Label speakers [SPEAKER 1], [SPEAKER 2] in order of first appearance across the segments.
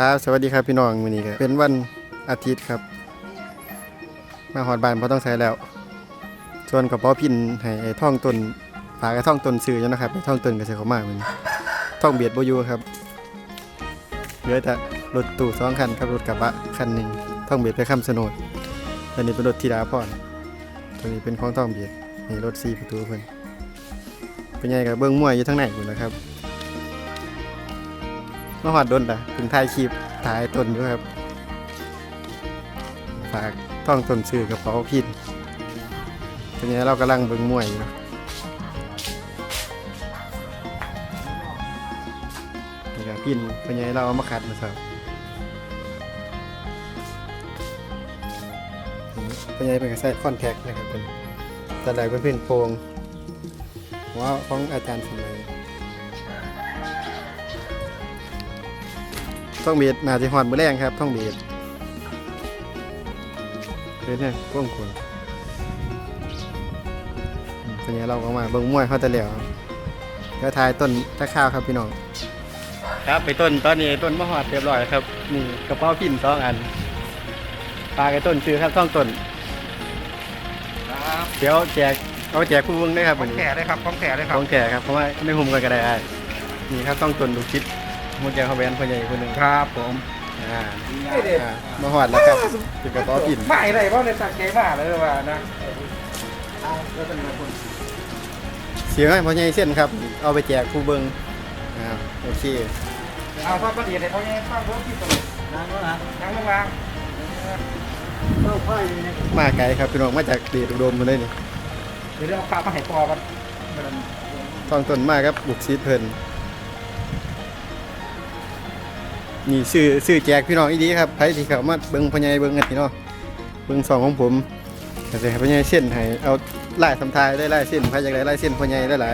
[SPEAKER 1] ครับ สวัสดีครับพี่น้องวันนี้ก็เป็นวันอาทิตย์ครับ มาหอดบ้านพอต้องใช้แล้ว ส่วนกระเป๋าพินให้ไอ้ท่องตนฝากไอ้ท่องตนซื้ออยู่นะครับไอ้ท่องตนก็เสียเขามากมันท่องเบียดโบยูครับเหลือแต่รถตู้สองคันครับรถกระบะคันหนึ่งท่องเบียดไปข้ามสนดอันนี้เป็นรถธีดาพรตัวนี้เป็นของท่องเบียดนี่รถซีประตูเพิ่นเป็นไงกับเบิ้องมวยอยู่ทั้งไหนอยู่นะครับ มาหอดดนล่ะถึงถ่ายคลิปถ่ายตนด้วยครับ ฝากท่องตนซื้อกระเป๋าพินตอนนี้เรากำลังเบิ่งมวยอยู่นี่ครับพินเป็นไงเราเอามาขัดมาสับเป็นไงเป็นกระใส่คอนแทคนะครับเป็นแต่ไหนเป็นเพื่อนโปรงว่าของอาจารย์สมัย ท่องเบียดน่าจะหอดมือแรงครับท่องเบียดเป็นเนี่ยก้มขนอืมเป็นไงเราก็มาเบิ่งมวยเขาแต่แล้วครับเดี๋ยวทายต้นตะข้าวครับพี่น้อง ครับไปต้นตอนนี้ต้นมะฮอดเรียบร้อยครับนี่กระเป๋าพินสองอันปลากระต้นซื้อครับท่องต้น
[SPEAKER 2] ครับ
[SPEAKER 1] เดี๋ยวแจกเอาแจกผู้เบิ่งได้ครับ
[SPEAKER 2] ข
[SPEAKER 1] วั
[SPEAKER 2] อนง
[SPEAKER 1] นี้
[SPEAKER 2] แก่เลยครับของแก่เลยค
[SPEAKER 1] ข
[SPEAKER 2] รับ
[SPEAKER 1] องแก่ครับเพราะว่าไม่หุ่มกันก็ได้อ้ายนี่ครับต้องต้นลูกชิด มุดแกเขาแบนพ่อใหญ่คนหนึ่ง
[SPEAKER 2] ครับผม
[SPEAKER 1] อ่าอ่ามาหอดแล้วครับเป็นกระเป๋าพิน
[SPEAKER 2] ไม่เลยเพราะในตักเกมากเลยว่านะ
[SPEAKER 1] เสียงให้พ่อใหญ่เส้นครับ เอาไปแจกผู้เบิงอ่าโอเค
[SPEAKER 2] เอาพ่อประเดี๋ยวเขาเนี่ยฟังเขาที่ตรงนั่งนะนั่งลงล่าง
[SPEAKER 1] มาไกลครับพี่น้องมาจากเดชอุดมมาเลยนี่
[SPEAKER 2] เดี๋ยวเอาข้าวมาให้ปอกัน
[SPEAKER 1] ทองต้นมากครับบุกซีดเพิ่น นี่ซื้อซื้อแจกพี่น้องอีดีครับไผที่เขามาเบิ่งพ่อใหญ่เบิ่งกันพี่น้องเบิ่งสองของผมก็จะให้พ่อใหญ่เส้นให้เอาลายทำทายได้ลายเส้นไผอยากได้ลายเส้นพ่อใหญ่ได้หลาย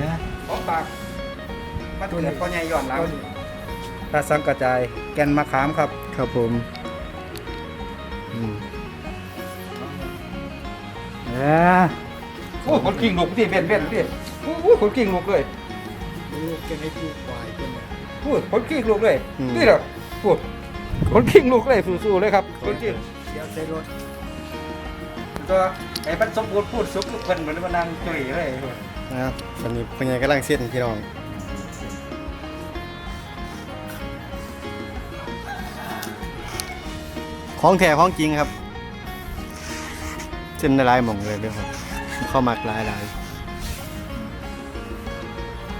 [SPEAKER 2] นะขอปากมาดูเนี่ยพ่อใหญ่ย้อนหลังตาสังกระจายแกนมะขามครับ
[SPEAKER 1] ครับผมอืม
[SPEAKER 2] เออโอ้คนกิ่งลูกที่เบ็นเบ็นที่โอ้คนกิ่งลูกเลย
[SPEAKER 1] ลูกแกให้ผู้ควายเป็น
[SPEAKER 2] พูดคนกิ่งลูกเลยนี่เหรอพูดคนกิ่งลูกเลยสู้ๆเลยครับคนกิ่ง
[SPEAKER 1] เดี๋ยวใส่รถ
[SPEAKER 2] ตัวไอ้พันสมบูรณ์พูดสุกทุกคนเหมือนมันนั่งจุยเลย
[SPEAKER 1] นะครับตอนนี้พ่อใหญ่กำลังเส้นพี่น้องของแท้ของจริงครับเส้นละลายหม่องเลยเด้อครับเข้ามักหลายหลาย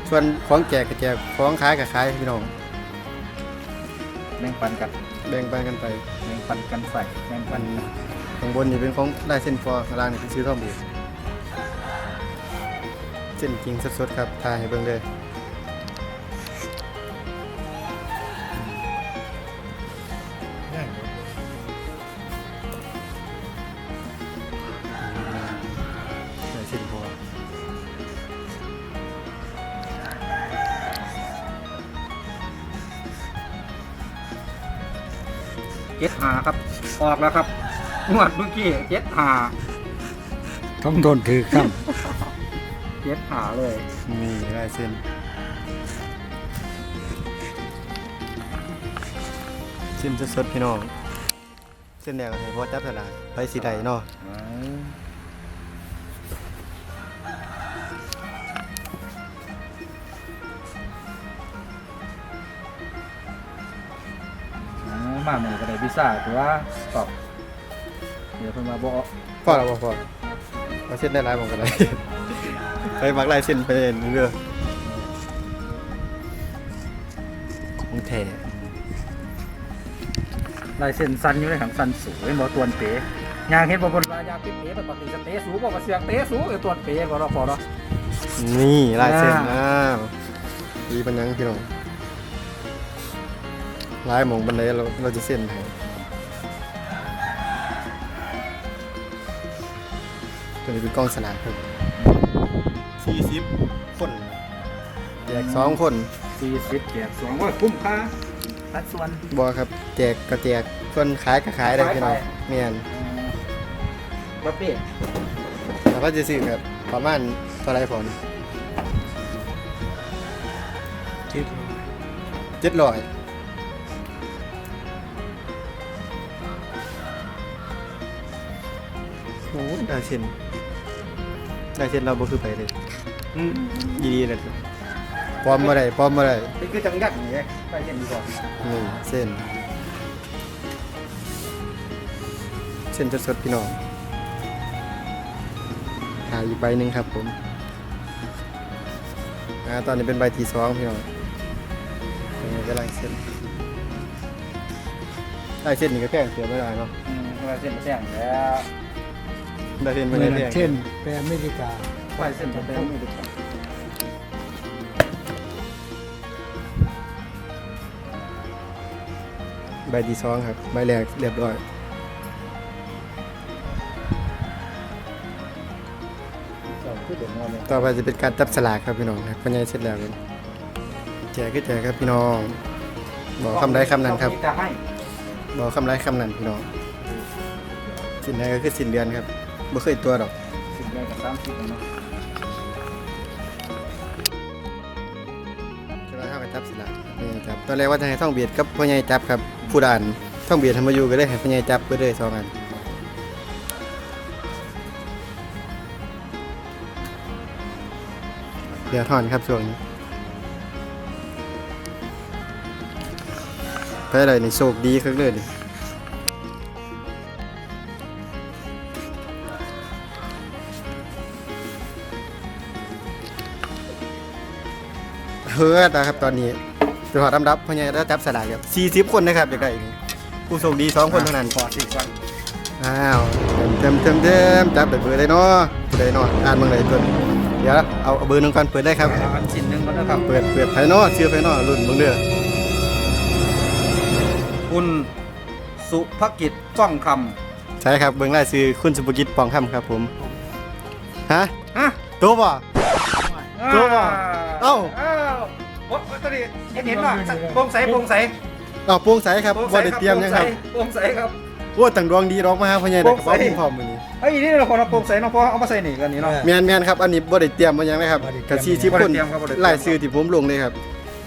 [SPEAKER 1] ส่วนของแจกก็แจกของขายก็ขายพี่น้อง
[SPEAKER 2] แบ่งปันกัน
[SPEAKER 1] แบ่งปันกันไป
[SPEAKER 2] แบ่งปันกันใส่แบ่งปั
[SPEAKER 1] อั
[SPEAKER 2] น
[SPEAKER 1] นข้างบนนี่เป็นของลายเส้นฟอร์ข้างล่างนี่เป็นซื้อทองบีเส้นจริงสดๆครับทายให้เบิ่งเลย อ
[SPEAKER 2] อกแล้วครับงวดเมื่อกี้เจ็ดหา
[SPEAKER 3] ต้องโดนถือครับ
[SPEAKER 2] เจ็ดหาเลย
[SPEAKER 1] นี่ลายเส้นเส้นสดๆพี่น้อง เส้นแดงให้พอจับตลาดไปสีใดเนาะ
[SPEAKER 2] มาหมือก็ได้พิซซ่าถือว่าตอบเดี๋ยวเพิ่นมาบอก
[SPEAKER 1] พอแล้วบ่พอเอาเส้นได้หลายหมองกันเลย ไปมักลายเส้นไปเรื่อยของแท้
[SPEAKER 2] ลายเส้นสั้นอยู่เลยครับสั้นสูงเป็นบ่ตวนเป๋ยางเห็นบ่บนว่ายางเป๋ปกติจะเตะสูงบ่ว่าเสียงเตะสูงไอ้ตวนเป๋บ่รอพอเนาะ
[SPEAKER 1] นี่ลายเส้น
[SPEAKER 2] อ่า
[SPEAKER 1] อ้าวดีปัญญังพี่น้อง ลายหมองบันไดเราเราจะเส้นให้ตัวนี้เป็นกล้องสลากครับสี่สิบคนแจกสองคน
[SPEAKER 2] 40แจกสองว่าคุ้มค่าสัดส่วน
[SPEAKER 1] บอครับแจกก็แจกคนขายก็ขายได้พี่น้อง
[SPEAKER 2] ขายไป
[SPEAKER 1] เมียน
[SPEAKER 2] บัฟเฟ่
[SPEAKER 1] แล้วก็จะซื้อครับประมาณเท่าไรผล
[SPEAKER 3] คิด
[SPEAKER 1] เจ็ดร้อย โอ้ยได้เช่นได้เช่นเราบ่คือไปเลย
[SPEAKER 2] อืม
[SPEAKER 1] ยีดีเลยปลอมบ่ได้ปลอมบ่ได้
[SPEAKER 2] นี่คือจังยักษ์นี่ไงไปเห็นดีกว่า
[SPEAKER 1] นี่เส้น เส้นสดๆพี่น้องหาอีกใบหนึ่งครับผมอ่าตอนนี้เป็นใบที่สองพี่น้องนี่กำลังเส้นได้เส้นนี่ก็แพงเสียไม่ได้เนาะ
[SPEAKER 2] อืมว่าเส้นแซงแล้ว
[SPEAKER 1] ได้เส้นไม่
[SPEAKER 3] เมื่
[SPEAKER 1] ได้
[SPEAKER 3] อ
[SPEAKER 1] แพง
[SPEAKER 3] เช่นไปอเมริกา
[SPEAKER 2] ไปเส้นแซงไม่ได้
[SPEAKER 1] ใบที่สองครับ ใบแรกเรียบร้อย
[SPEAKER 2] สองคือเดือดร้อนเลย
[SPEAKER 1] ต่อไปจะเป็นการจับสลากครับพี่น้องครับปัญญาเสร็จแล้วครับแจกก็แจกครับพี่น้อง บอกคำใดคำนั้นครับ
[SPEAKER 2] จะให้
[SPEAKER 1] บอกคำไรคำนั้นพี่น้อง สินใดก็คือสินเดือนครับ บ่เคยตัวดอก
[SPEAKER 2] สิบแรกกับสามสิบเนาะ
[SPEAKER 1] จะมาเข้าไปจับสลากนี่จับตอนแรกว่าจะให้ท่องเบียดกับพ่อใหญ่จับครับผู้ด่านท่องเบียดทำมาอยู่ก็เลยให้พ่อใหญ่จับไปเลยสองอันเดี๋ยวถอนครับช่วงนี้ไปเลยนี่โชคดีครับเลยนี่ เฮ้อนะครับตอนนี้จะถอดลำดับพ่อใหญ่ได้จับสลากครับ40 คนนะครับอยากได้นี่ผู้โชคดีสองคนเท่านั้น
[SPEAKER 2] ขอสิก่อน
[SPEAKER 1] อ้าวเต็มเต็มเต็มจับไปเปิดเลยเนาะเปิดเลยเนาะอ่านเมืองไหนเปิดเดี๋ยวเอาเอาเบอร์หนึงก่อนเปิดได้ครับ
[SPEAKER 2] เอาอันชิ้นหนึ่งก็ได้ครับ
[SPEAKER 1] เปิดเปิดไฟเนาะเชื่อไฟเนาะรุ่นเมืองเด้อ
[SPEAKER 2] คุณสุภกิจป้องค
[SPEAKER 1] ใช่ครับเบื้องล่ายซื้อคุณสุภกิจปองคำครับผมฮะำ
[SPEAKER 2] ฮะ
[SPEAKER 1] ตัวบ่ ตัวบ่เอ้า
[SPEAKER 2] เอ้าโอ้ยตอนนี้เห็นเห็นว่าโปร่งใสโปร่งใส
[SPEAKER 1] เอาโปร่งใสครับ
[SPEAKER 2] โปร่งใส
[SPEAKER 1] บ่ได้เตรียมหยังครับ
[SPEAKER 2] โปร่งใสครับ
[SPEAKER 1] ว่าตั้งดวงดีดอกมาหาพ่อใหญ่
[SPEAKER 2] โปร่
[SPEAKER 1] แต่
[SPEAKER 2] ง
[SPEAKER 1] กระ
[SPEAKER 2] ใส
[SPEAKER 1] เป๋าพิมพ์พร้อมมื้อนี้
[SPEAKER 2] ไอ้ยนี่เราคนเราโปร่งใสเนาะเพราะเอามาใส่นี่กันนี่เนาะ
[SPEAKER 1] แม่นแม่นครับ อันนี้บ่ได้เตรียมมาหยังนะครับ
[SPEAKER 3] บ่ได้เตรี
[SPEAKER 1] กะ
[SPEAKER 3] ยม
[SPEAKER 1] 40
[SPEAKER 2] บ่
[SPEAKER 1] ค
[SPEAKER 2] ได้
[SPEAKER 1] น
[SPEAKER 2] เตรียมครับบ่ได้เตรียม
[SPEAKER 1] รายชื่อที่ผมลงเลยครับ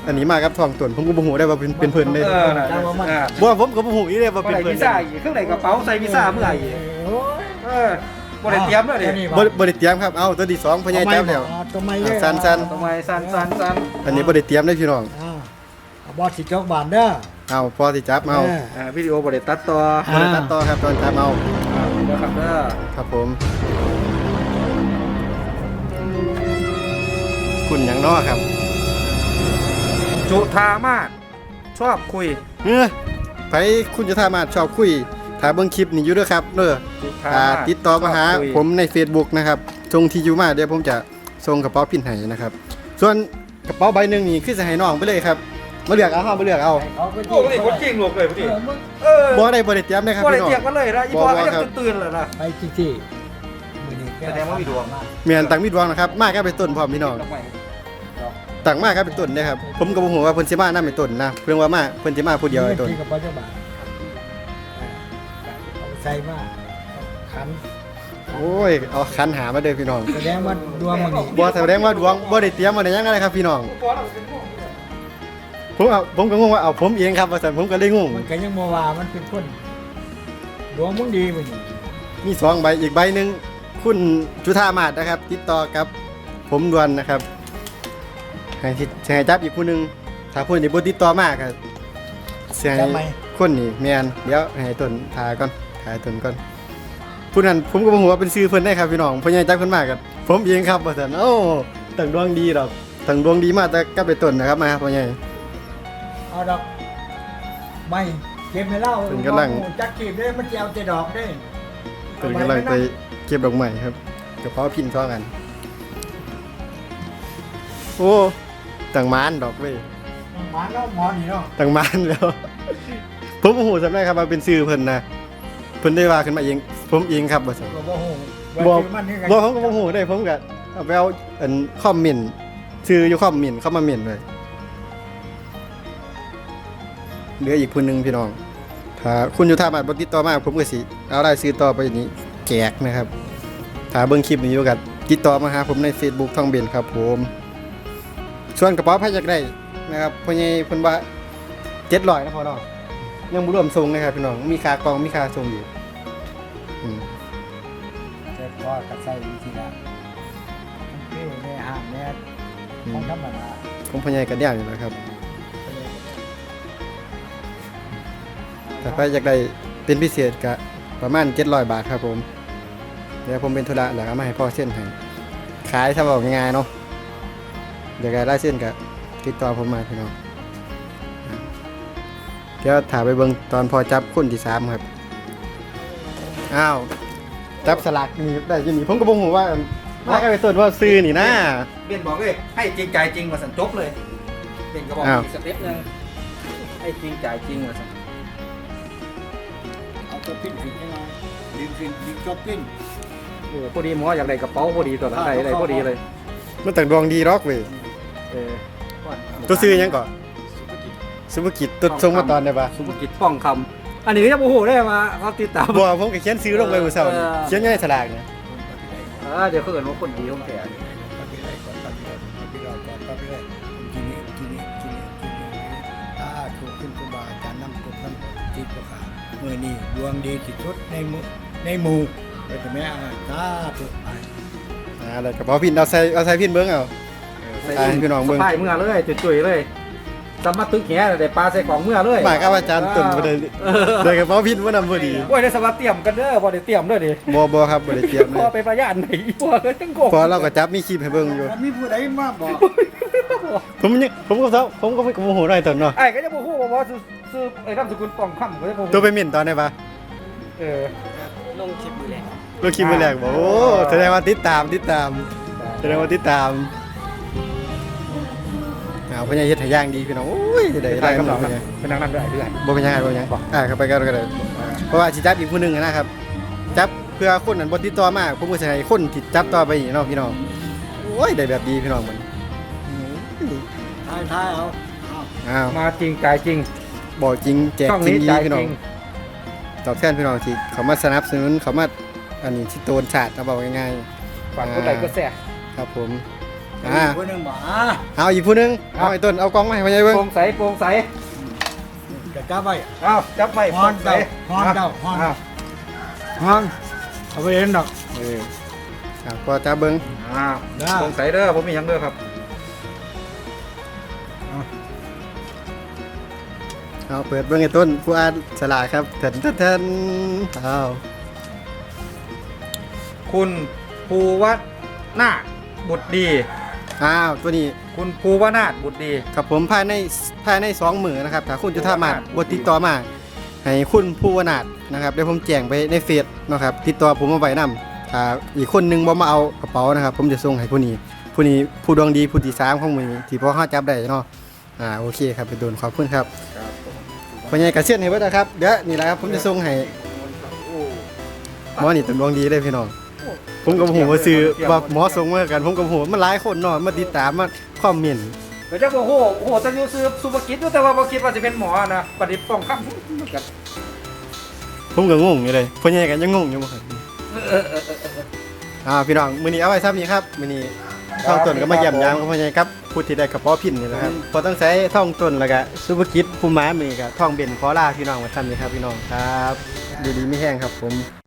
[SPEAKER 1] อันนี้มากับทองตนผมก็บ่ฮู้ได้ว่าเป็นเป็นเพิ่นเลย
[SPEAKER 2] เออน่ะอ่า
[SPEAKER 1] บ่ผมก็บ่ฮู้อีเด้ว่า
[SPEAKER 2] บ่
[SPEAKER 1] เป็น
[SPEAKER 2] ได้
[SPEAKER 1] เพิ่
[SPEAKER 2] วี
[SPEAKER 1] น
[SPEAKER 2] ซ่าอีกเครื่องไหนกระเป๋าใส่วีซ่าเมื่อไหร่อีก
[SPEAKER 3] โอ้ย
[SPEAKER 2] เออ บ่ได้เตรียมเลยดิ
[SPEAKER 3] นี่
[SPEAKER 1] บ่บ่ได้เตรียมครับ เอาตัวที่สองพ่อใหญ่จับแล้ว
[SPEAKER 3] ตัวไม่เลย
[SPEAKER 1] สันสัน
[SPEAKER 2] ทำไมสั่นสั่นสั่น
[SPEAKER 1] อันนี้บ่ได้เตรียมได้พี่น้อง
[SPEAKER 3] อ่าเอาบอสสิจกบานเด้อ
[SPEAKER 1] เอาพอสิจับเอา
[SPEAKER 3] เออ
[SPEAKER 2] อ่าวิดีโอบ่ได้ตัดต่อ
[SPEAKER 1] บ่ได้ตัดต่อครับตอนจับเอา
[SPEAKER 2] อ่าเดี๋ยวครับเด้อ
[SPEAKER 1] ครับผม คุณหยังน้อครับ
[SPEAKER 2] จุธามาศชอบคุย
[SPEAKER 1] เฮ้ยไผคุณจะสามารถชอบคุย ถ้าเบิ่งคลิปนี้อยู่เด้อครับเด้อ
[SPEAKER 2] จุธา
[SPEAKER 1] อ่า
[SPEAKER 2] มาศ
[SPEAKER 1] ติดต่อมาหา
[SPEAKER 2] ชบคุย
[SPEAKER 1] ผมใน Facebook นะครับส่งที่อยู่มาเดี๋ยวผมจะส่งกระเป๋าพินให้นะครับ ส่วนกระเป๋าใบหนึงนี่คือจะให้น้องไปเลยครับมาเลือกเอาเฮาบ่เลือกเอา
[SPEAKER 3] เอาไป
[SPEAKER 2] โอ้ยคนจริงลูกเลยพี่
[SPEAKER 3] เออมึง
[SPEAKER 2] เออ
[SPEAKER 1] บ่ได้บ่ได้เตรียมนะครับ
[SPEAKER 2] บ่ได้
[SPEAKER 1] พี่น้อง
[SPEAKER 2] เตรียมกันเลยนะอี
[SPEAKER 1] บ่
[SPEAKER 2] พ่อ
[SPEAKER 1] บ่
[SPEAKER 2] ก็ยัง
[SPEAKER 1] ครับ
[SPEAKER 2] ตื่นๆเลยนะ
[SPEAKER 3] ไปที่ที่มื้อนี้
[SPEAKER 2] แสดงว่ามีดวง
[SPEAKER 1] แม่นตังมีดวงนะครับ มาก็เป็นต้นพร้อมพี่น้อง
[SPEAKER 2] ดอกไม้ดอก
[SPEAKER 1] ต่างมากครับเป็นต้นนะครับ ผมก็บ่ฮู้ว่าเพิ่นสิมานํเป็นต้นนะเพิ่นว่ามาเพิ่นสิมาผู้เดียวไอ้ต้น
[SPEAKER 3] ใส่มาขัน
[SPEAKER 1] โอ้ยเอาคันหามาเด้อพี่น้อง
[SPEAKER 3] แสดงว่าดวงมันนี่
[SPEAKER 1] บ่แสดงว่าดวงบ่ได้เตรียมมาได้หยังอะไรครับพี่น้อง
[SPEAKER 2] พ่อเราเป็นพวก
[SPEAKER 1] ผมเอาผมก็งงว่าเอาผมเองครับว่าซั่นผมก็เลยงง
[SPEAKER 3] มันก็ยังบ่ว่ามันเป็นคนดวงมึงดีมื้อนี้
[SPEAKER 1] มีสองใบอีกใบหนึงคุณจุธามาศนะครับ ติดต่อกับผมด่วนนะครับให้ที่จะให้จับอีกผู้หนึงถ้าผู้นี้บ่ติดต่อมาก็สิให้
[SPEAKER 3] จำไหม
[SPEAKER 1] คนนี้แม่นเดี๋ยวให้ต้นทาก่อน ทาต้นก่อนผู้นั้นผมก็บ่ฮู้ว่าเป็นชื่อเพิ่นได้ครับพี่น้องเพิ่นใหญ่จับเพิ่นมาก็ผมเองครับว่าซั่นโอ้ตั้งดวงดีดอกตั้งดวงดีมาแต่กับไปต้นนะครับมาพ่อใหญ่
[SPEAKER 3] เอาดอกไม่เก็บให้เล่า
[SPEAKER 1] เป็นกำลัง
[SPEAKER 3] จักกีบได้มันสิเอาแต่ดอกได้
[SPEAKER 1] เพิ่นกำลังไปเก็บดอกไม้ครับกระเป๋าพินซ้อกัน โอ้ต่างมานดอกเว้ย
[SPEAKER 3] หมาเนาะหมอนี่เนาะ
[SPEAKER 1] ต่างมานแล้วผมโอ้โหสำได้ครับว่าเป็นชื่อเพิ่นนะ เพิ่นได้ว่าขึ้นมาเองผมเองครับบ่ซั่น
[SPEAKER 3] ก็บ่ฮู้
[SPEAKER 1] บ่
[SPEAKER 3] ว่าชื่อมันนี่
[SPEAKER 1] บ่ผมก็บ่ฮู้ได้ผมก็เอาไปเอาอันคอมเมนต์ชื่ออยู่คอมเมนต์เข้ามาเมนต์เลยเหลืออีกผู้หนึงพี่น้องถ้าคุณอยู่ท่ามาบ่ติดต่อมาผมก็สิเอารายชื่อต่อไปนี้แจกนะครับถ้าเบิ่งคลิปนี้อยู่กับติดต่อมาหาผมใน Facebook ท่องเบนครับผม ส่วนกระเป๋าพายอยากได้นะครับพ่อใหญ่เพิ่นว่าเจ็ดร้อยนะพอเนาะ ยังบ่รวมส่งนะครับพี่น้องมีค่ากล่องมีค่าส่งอยู่อืม
[SPEAKER 3] เจ็บพอกระใส่วิธีละมันปิ้วในห้างเนี่ย
[SPEAKER 1] อื
[SPEAKER 3] ขอ
[SPEAKER 1] ม
[SPEAKER 3] งธรรมดา
[SPEAKER 1] ผมพยายกันเดียวอยู่นะครับแต่ถ้าอยากได้เป็นพิเศษก็ประมาณ700บาทครับผมเดี๋ยวผมเป็นธุระแล้วเอามาให้พ่อเส้นให้ขายถ้าบอกง่ายๆเนาะเดี๋ยวก็ได้เส้นก็ติดต่อผมมาพี่น้อง เดี๋ยวถ่ายไปเบิ่งตอนพอจับคนที่สามครับ อ้าวจับสลากนี่ได้อยินนี่ผมก็บ่ฮู้ว่าว่าไอ้ต้นว่าซื้อนี่นะ
[SPEAKER 2] เบนบอกเลยให้จริงใจจริงว่าสันจบเลยเบนก็บอก
[SPEAKER 1] อ้าว
[SPEAKER 2] อีกสเต็ปหนึงให้จริงใจจริงว่าสัน
[SPEAKER 3] เอาตัวปิ้นขึ้นยังไงดึงขึ้นดึงจบปิ้น
[SPEAKER 2] เออพอดีหมออยากได้กระเป๋าพอดีตัวนั้นได้ได้พอดีเลย
[SPEAKER 1] มันต่างดวงดีรอกเว้ย
[SPEAKER 2] เออ
[SPEAKER 1] ตัวซื้อหยังก่อน สุภกิจตุดทรงมาตอนได้ปะ
[SPEAKER 2] สุภกิจป้องคำอันนี้ก็จะโมโหได้มาเขาติดตาม
[SPEAKER 1] บ่ผมก็เขียนซื้อลงไปมื้อเช้านี่
[SPEAKER 2] เออ
[SPEAKER 1] เขียนอยู่ในสลากเนี่ย
[SPEAKER 2] เออเดี๋ยวเขาเกิดว่าคนดีของแก
[SPEAKER 3] ปฏิเลยก่อนปฏิเลยปฏิเลยก่อนปฏิเลยทีนี้ทีนี้ทีนี้ทีนี้ถ้าถูกขึ้นครูบาอาจารย์นำกฎนำจิตประกาศเมื่อนี้ดวงดีที่สุดในหมู่ในหมู่ไปถึงแม่อาถ้าถูกไป
[SPEAKER 1] อ่าแล้วก็บ่พินเอาใส่เอาใส่พินเบิ่งเอาอ่าให้พี่น้องเบิ่ง
[SPEAKER 2] สะพายเมื่อเลยจุ๋ยๆเลย สามารถตึกแหได้ปลาใส่ของเมื่อเลย
[SPEAKER 1] มากับอาจารย์ตุ่นบ่ได้ได้กระเป๋าพินบ่นำพอดี
[SPEAKER 2] โอ้ยได้สวัสดิ์เตรียมกันเด้อบ่ได้เตรียมเด้อดิ
[SPEAKER 1] บ่บ่ครับบ่ได้เตรียมเล
[SPEAKER 2] พอยไปประหยัดไหนพอก็จังโกง
[SPEAKER 1] พอเราก็จับมีคลิปให้เบิ่งอยู่
[SPEAKER 3] แล้วมีผู้ใดมาบอก
[SPEAKER 1] ผมยังผมก็เซาผมก็ไม่โมโหหน่อยตอนเนาะ
[SPEAKER 2] ไอ้ก็จะบ่ฮู้ว่าว่าซื้อซื้อไอ้นามสกุลป้องคำก็จะบ่ฮู้
[SPEAKER 1] ตัวไปหมิ่นตอนได้ปะ
[SPEAKER 2] เออ
[SPEAKER 1] ลงคลิปมื้อแรกบ่โอ้แสดงว่าติดตามติดตามแสดงว่าติดตาม เอาพญาเฮ็ดให้ย่างดีพี่น้องโอ้ยได้
[SPEAKER 2] ได้
[SPEAKER 1] ได้
[SPEAKER 2] กำ
[SPEAKER 1] กำ
[SPEAKER 2] ลั
[SPEAKER 1] ลั
[SPEAKER 2] ง
[SPEAKER 1] ง
[SPEAKER 2] นะ
[SPEAKER 1] เนี่ย
[SPEAKER 2] เป็นนางนั่นด้วยเรื่อย
[SPEAKER 1] บ่เป็นยังไงบ่เป็นยังอ่าเข้าไปกันก็ได้เพราะว่าสิจับอีกผู้หนึงอะนะครับ จับเพื่อคนนั้นบ่ติดต่อมาผมก็สิให้คนที่จับต่อไปอีกเนาะพี่น้องโอ้ยได้แบบดีพี่น้องมัน
[SPEAKER 3] ทายทายเอาเอา
[SPEAKER 1] อ้าว
[SPEAKER 2] มาจริงใจายจริง
[SPEAKER 1] บอกจริงแจก
[SPEAKER 2] ช่อง
[SPEAKER 1] จริ
[SPEAKER 2] นี้
[SPEAKER 1] งดี
[SPEAKER 2] จ่าย
[SPEAKER 1] พี่
[SPEAKER 2] จ
[SPEAKER 1] น้อ
[SPEAKER 2] ริ
[SPEAKER 1] ง
[SPEAKER 2] ง
[SPEAKER 1] ตอบแทนพี่น้องที่เขามาสนับสนุนเขามาอันนี้ที่โตนชาติเอาบอกง่าย
[SPEAKER 2] ฝากกดไลค์กดแชร์
[SPEAKER 1] ๆครับผม อ่า
[SPEAKER 3] ผู้หนึงบอกอ่า
[SPEAKER 1] เอาอีกผู้หนึงเอาไอ้ต้นเอากล้องมาให้พ่อใหญ่เบิ่ง
[SPEAKER 2] โปร่งใสโปร่งใส
[SPEAKER 3] จะจับไว้
[SPEAKER 2] อ้าวจับไป
[SPEAKER 3] ฮอนเจ้าฮอนเจ้าฮอน
[SPEAKER 2] อ้าว
[SPEAKER 3] ฮอนเอาไปเห็นดอก
[SPEAKER 1] เอออ่าพอจับเบิ่ง
[SPEAKER 2] อ้าว
[SPEAKER 3] ได้
[SPEAKER 2] โปร่งใสเด้อผมมีหยังเด้อครับ
[SPEAKER 1] เอาเปิดเบิ่งไอ้ต้นผู้อ่านสลากครับแทนแทนเอา
[SPEAKER 2] คุณภูวัฒนาถบุตรดี
[SPEAKER 1] อ้าวตัวนี้
[SPEAKER 2] คุณภูวนาถบุตรดี
[SPEAKER 1] ครับผมภายในภายในสองมือนะครับถ้าคุณจุธามาศบติดต่อมาให้คุณผู้วนาถนะครับเดี๋ยวผมแจ้งไปในเฟซเนาะครับติดต่อผมมาไว้นํถ้าอีกคนนึงบ่มาเอากระเป๋านะครับ ผมจะส่งให้ผู้นี้ผู้นี้ผู้ดวงดีผู้ที่สามของมือที่พอเขาจับได้เนาะอ่าโอเคครับไปโดนขอบคุณครับพ่อใหญ่กระเซียนให้เบิดนะครับเดี๋ยวนี่แหละครับผมจะส่งให้หมอนี่เป็นดวงดีเลยพี่น้อง ผมกับหัวาซื้อว่าหมอส่งมากันผมกับหัวามันหลายคนเนาะมาติดตามมาคอมเมนต์
[SPEAKER 2] เดี๋ยวจะบอกโอ้โหโอ้โหจะอยู่ซื้อสุภกิจอยู่แต่ว่าบ่คิดว่าจะเป็นหมอนะปฏิป้องคำกับ
[SPEAKER 1] ผมก็งงอยู่เลยพ่อใหญ่กันยังงงอยู่บ่ครับอ่าพี่น้องมื้อนี้เอาไว้ซ้ำนี้ครับมื้อนี้ท่องต้นก็มาเยี่ยมยามกับพ่อใหญ่ครับผู้ที่ได้กระเป๋าพินนี่แหละครับพอต้องใช้ท่องต้นแล้วก็สุภกิจผู้หมามื้อนี้ก็ท่องเบนขอลาพี่น้องไว้ซ้ำนี้ครับพี่น้องครับอยู่ดีไม่แห้งครับผม